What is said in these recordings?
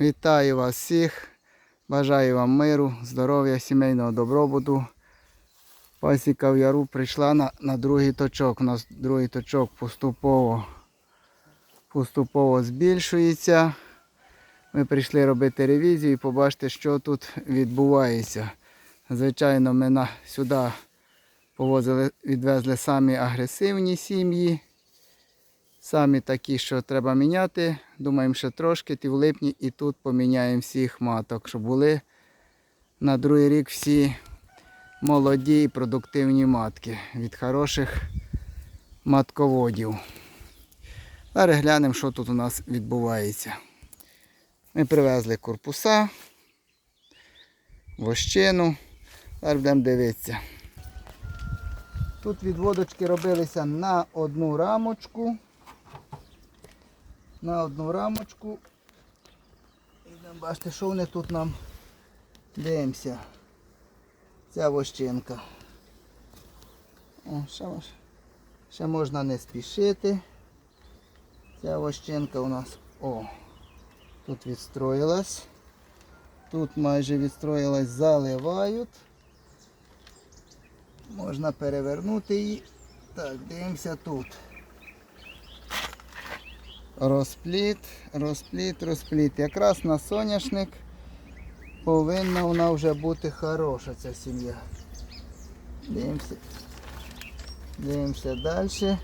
Вітаю вас всіх. Бажаю вам миру, здоров'я, сімейного добробуту. Пасіка в яру прийшла на, на другий точок. У нас другий точок поступово, поступово збільшується. Ми прийшли робити ревізію і побачити, що тут відбувається. Звичайно, ми на, сюди повозили, відвезли самі агресивні сім'ї. Самі такі, що треба міняти. Думаємо, ще трошки, ті в липні і тут поміняємо всіх маток, щоб були на другий рік всі молоді і продуктивні матки від хороших матководів. Зараз глянемо, що тут у нас відбувається. Ми привезли корпуса, вощину. Зараз будемо дивитися. Тут відводочки робилися на одну рамочку на одну рамочку. Ідемо бачите, що вони тут нам дивимося. Ця вощинка. О, ще, ще можна не спішити. Ця вощинка у нас о, тут відстроїлась. Тут майже відстроїлась, заливають. Можна перевернути її. Так, дивимося тут. Розпліт, розпліт, розпліт. Якраз на соняшник повинна вона вже бути хороша ця сім'я. Дивимося. Дивимося далі.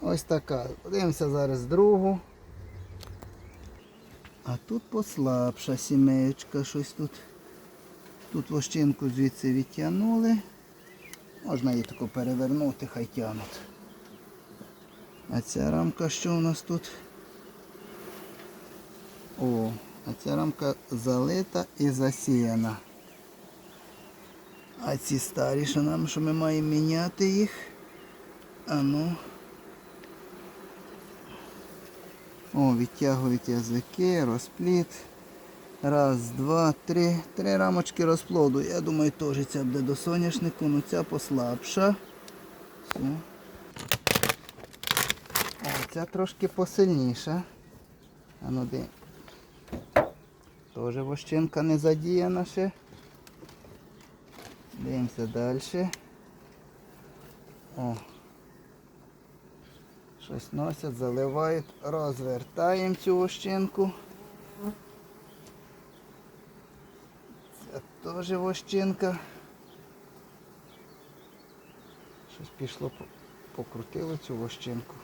Ось така. Подивимося зараз другу. А тут послабша сімеєчка, щось тут. Тут вощинку звідси відтягнули. Можна її тако перевернути, хай тягнуть. А ця рамка що у нас тут? О, а ця рамка залита і засіяна. А ці старі, що нам, що ми маємо міняти їх. А ну. О, відтягують язики, розпліт. Раз, два, три. Три рамочки розплоду. Я думаю, теж ця буде до соняшнику, але ця послабша. Все. О, ця трошки посильніша. А ну де. Теж вощинка не задіяна ще. Дивимося далі. О. Щось носять, заливають, розвертаємо цю вощинку. Це теж вощинка. Щось пішло, покрутило цю вощинку.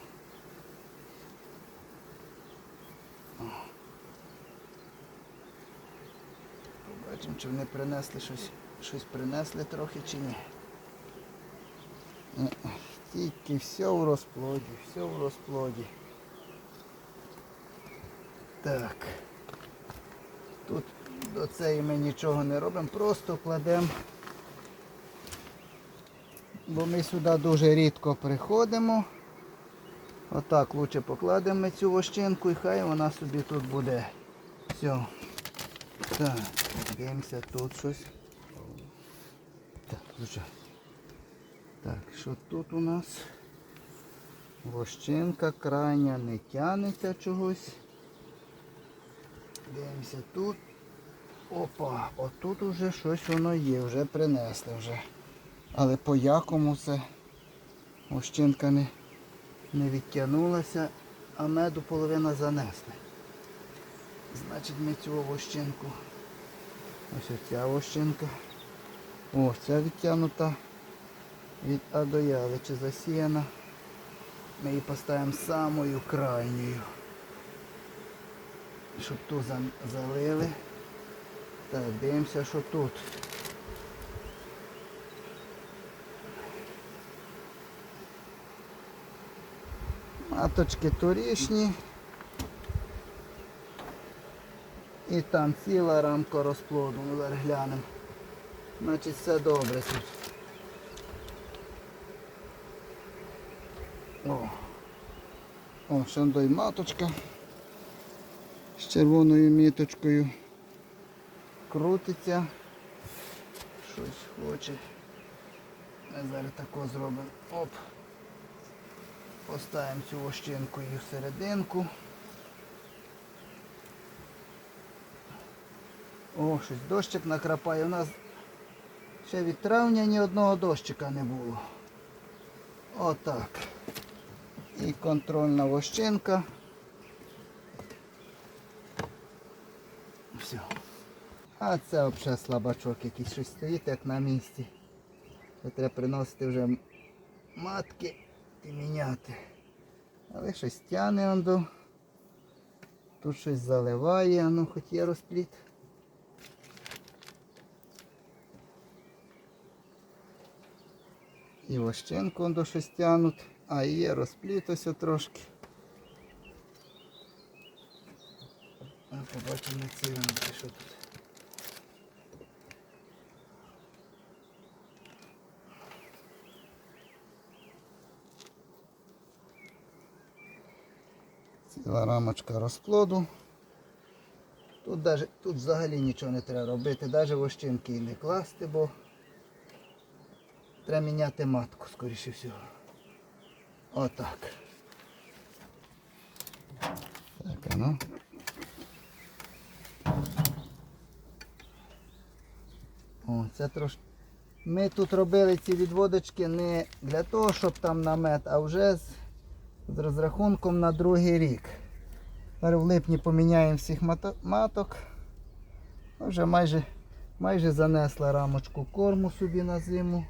Побачимо, чи вони принесли щось, щось принесли трохи чи ні. Ні, Тільки все в розплоді, все в розплоді. Так. До цієї ми нічого не робимо, просто кладемо. Бо ми сюди дуже рідко приходимо. Отак лучше покладемо цю вощинку і хай вона собі тут буде. Все. Так, дивимося тут щось. Так, включай. Так, що тут у нас? Вощинка крайня не тянеться чогось. Дивимося тут. Опа, отут уже щось воно є, вже принесли вже. Але по якому це вощинка не, не відтягнулася, а меду половина занесли. Значить ми цю вощинку. Ось ця вощинка. О, ця відтягнута від А до Я, чи засіяна. Ми її поставимо самою крайньою. Щоб ту залили. Так, дивимося, що тут. Маточки торішні. І там ціла рамка розплоду. Ми зараз глянемо. Значить все добре тут. О, О ще й маточка з червоною міточкою. Крутиться. Щось хоче. Ми зараз тако зробимо. Оп. Поставимо цю ощинку і всерединку. О, щось дощик накрапає. У нас ще від травня ні одного дощика не було. Отак. І контрольна вощинка. А це взагалі слабачок якийсь щось стоїть як на місці. Це треба приносити вже матки і міняти. Але щось тяне он до. Тут щось заливає, ну хоч є розпліт. І вощенку до щось тянуть. А є розпліт ось трошки. А побачимо на що тут. Ціла рамочка розплоду. Тут, даже, тут взагалі нічого не треба робити, навіть вощинки і не класти, бо треба міняти матку, скоріше всього. Отак. Так, ну. О, це трошки. Ми тут робили ці відводочки не для того, щоб там намет, а вже з, з розрахунком на другий рік. В липні поміняємо всіх маток. Вже майже, майже занесла рамочку корму собі на зиму.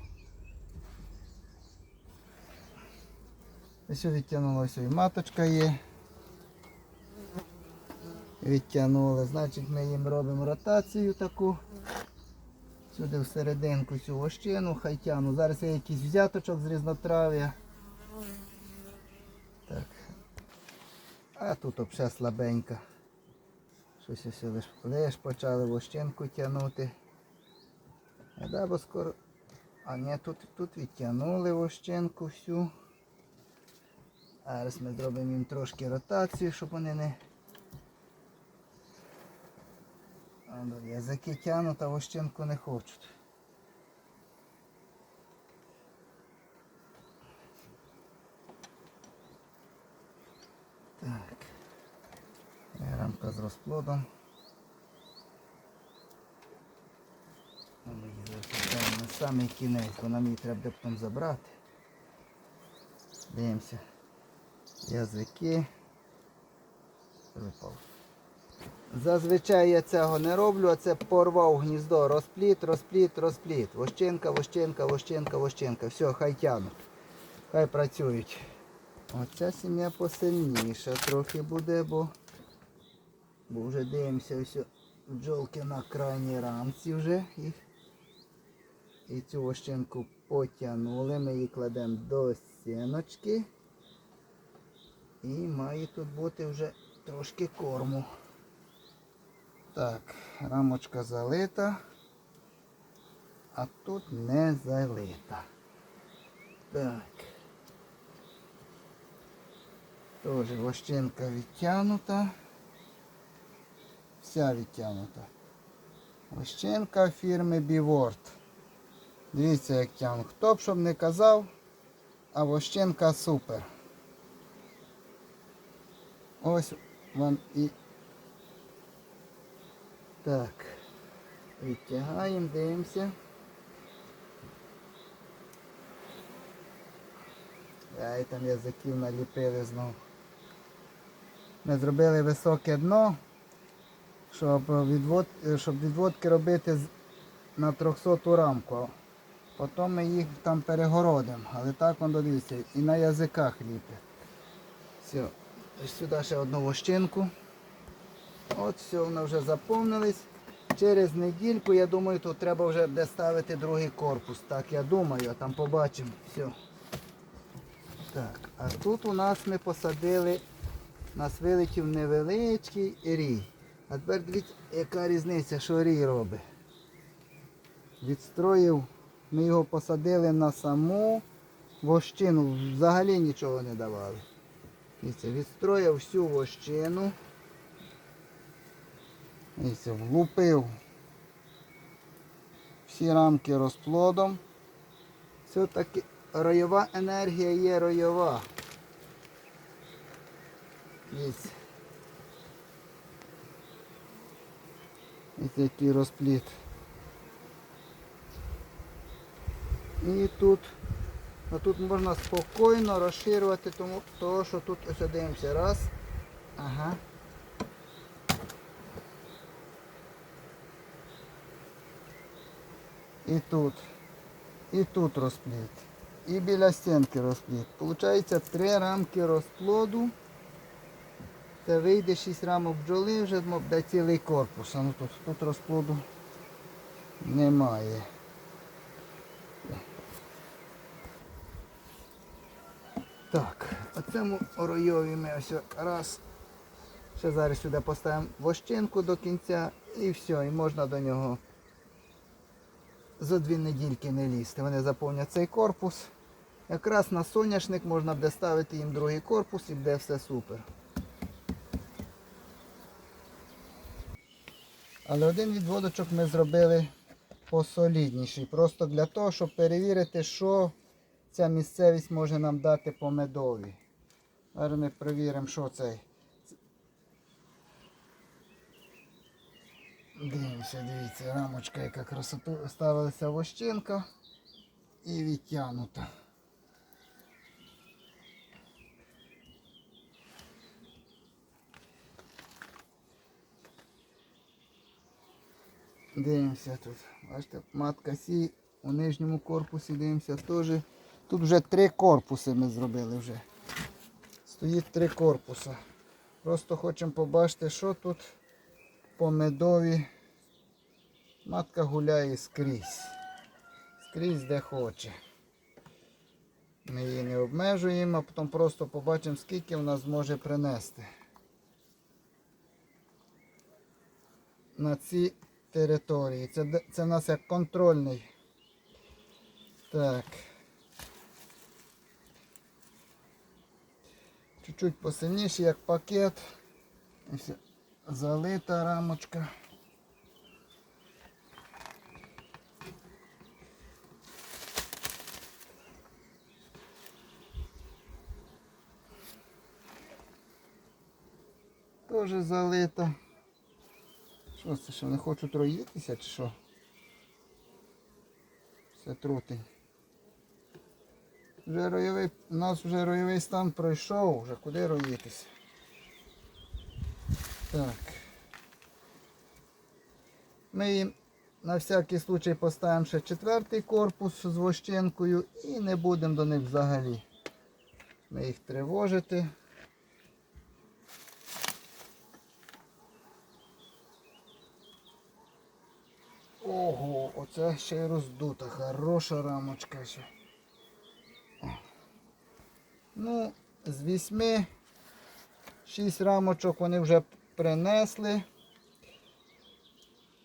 Ось відтягнулося і маточка є. Відтягнули. Значить ми їм робимо ротацію таку. Сюди всерединку цю вощину, хай тягну. Зараз є якийсь взяточок з різнотрав'я. А тут взагалі слабенька. Щось ось лиш, лиш почали вощинку тягнути. А да, скоро. А ні, тут, тут відтягнули вощинку всю. Зараз ми зробимо їм трошки ротацію, щоб вони не. Ну, Язики тягнуть, а вощинку не хочуть. Так. Рамка з розплодом. Ми її на самий кінець, бо нам її треба потім забрати. Дивимося. Язики. Випав. Зазвичай я цього не роблю, а це порвав гніздо, розпліт, розпліт, розпліт. Вощинка, вощинка, вощинка, вощинка. Все, хай тянуть. Хай працюють. Оця сім'я посильніша трохи буде, бо, бо вже дивимося ось бджолки на крайній рамці вже. І, і цю вощинку потягнули. Ми її кладемо до стіночки. І має тут бути вже трошки корму. Так, рамочка залита, а тут не залита. Так. Тоже вощинка відтягнута. Вся відтягнута. Вощинка фірми Біворд. Дивіться, як тягну. Хто б щоб не казав, а вощинка супер. Ось вам і так. Відтягаємо, дивимося. Ай, там язиків наліпили знову. Ми зробили високе дно, щоб, відвод, щоб відводки робити на 300 рамку. Потім ми їх там перегородимо. Але так воно дивіться, і на язиках ліпить. Все. Сюди ще одну вощинку. От все, воно вже заповнилось. Через недільку, я думаю, тут треба вже де ставити другий корпус. Так, я думаю, там побачимо. Все. Так, а тут у нас ми посадили, у нас вилетів невеличкий рій. А тепер дивіться, яка різниця, що рій робить. Відстроїв, ми його посадили на саму вощину, взагалі нічого не давали. Дивіться, відстроїв всю вощину. Дивіться, влупив всі рамки розплодом. Все-таки ройова енергія є ройова. Ось. Ось який розпліт. І тут, а тут можна спокійно розширювати, тому того, що тут ось дивимося. Раз. Ага. І тут. І тут розпліт. І біля стінки розпліт. Получається три рамки розплоду. Це вийде 6 рамок бджоли, вже буде цілий корпус. Ну тут, тут розплоду немає. Так, а цьому оройові ми ось раз. Ще зараз сюди поставимо вощинку до кінця і все, і можна до нього за дві недільки не лізти. Вони заповнять цей корпус. Якраз на соняшник можна буде ставити їм другий корпус і буде все супер. Але один відводочок ми зробили посолідніший. Просто для того, щоб перевірити, що ця місцевість може нам дати по медові. Зараз ми перевіримо, що цей. Дивимося, дивіться, рамочка, яка красоту ставилася вощинка і відтягнута. Дивимося тут. Бачите, матка сі у нижньому корпусі дивимося теж. Тут вже три корпуси ми зробили вже. Стоїть три корпуси. Просто хочемо побачити, що тут по медові. Матка гуляє скрізь. Скрізь де хоче. Ми її не обмежуємо, а потім просто побачимо, скільки вона зможе принести. На ці території. Це, це в нас як контрольний. Так. Чуть-чуть посильніше, як пакет. Залита рамочка. Тоже залита. Що це, що не хочуть роїтися чи що? Все трутень. Вже ройовий, у нас вже ройовий стан пройшов, вже куди роїтися. Так. Ми їм на всякий случай поставимо ще четвертий корпус з вощинкою і не будемо до них взагалі. Ми їх тривожити. Оце ще й роздута, хороша рамочка ще. Ну, з вісьми, шість рамочок вони вже принесли.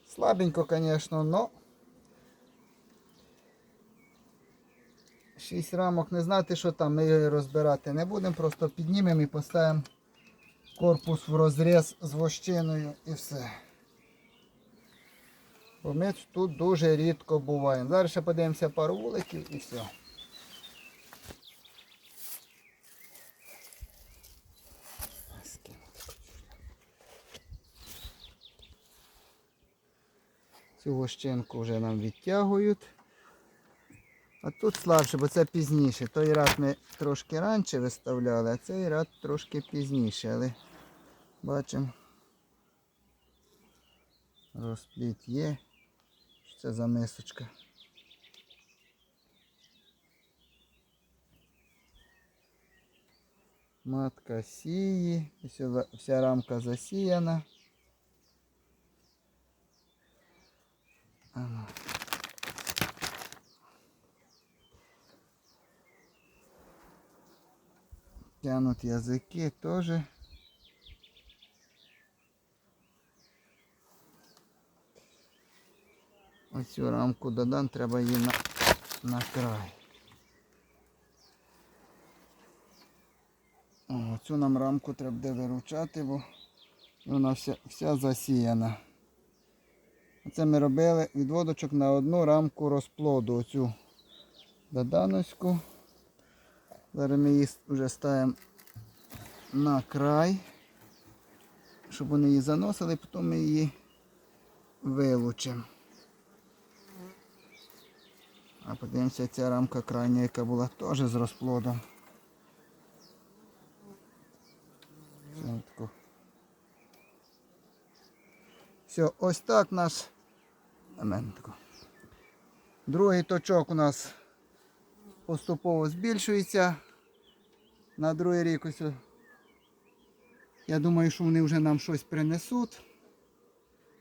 Слабенько, звісно, но. Шість рамок не знати, що там, ми її розбирати не будемо, просто піднімемо і поставимо корпус в розріз з вощиною і все. Бо ми тут дуже рідко буваємо. Зараз ще подивимося пару вуликів і все. Цю вощинку вже нам відтягують. А тут слабше, бо це пізніше. Той ряд ми трошки раніше виставляли, а цей ряд трошки пізніше, але бачимо. Розпліт є. Що це за мисочка? Матка сіє, вся, вся рамка засіяна. Ага. Тянут язики тоже. Ось цю рамку додам, треба її на, на край. О, цю нам рамку треба буде виручати, бо вона вся, вся засіяна. Оце ми робили відводочок на одну рамку розплоду. Оцю Додановську. Зараз ми її вже ставимо на край, щоб вони її заносили, потім ми її вилучимо. А подивимося, ця рамка крайня, яка була теж з розплодом. Все, ось так наш. Моментку. Другий точок у нас поступово збільшується. На другий рік ось. Я думаю, що вони вже нам щось принесуть.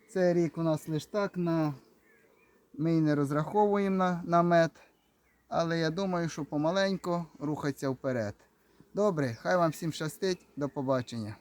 Цей рік у нас лише так на ми й не розраховуємо на, на мед, але я думаю, що помаленьку рухаться вперед. Добре, хай вам всім щастить, до побачення.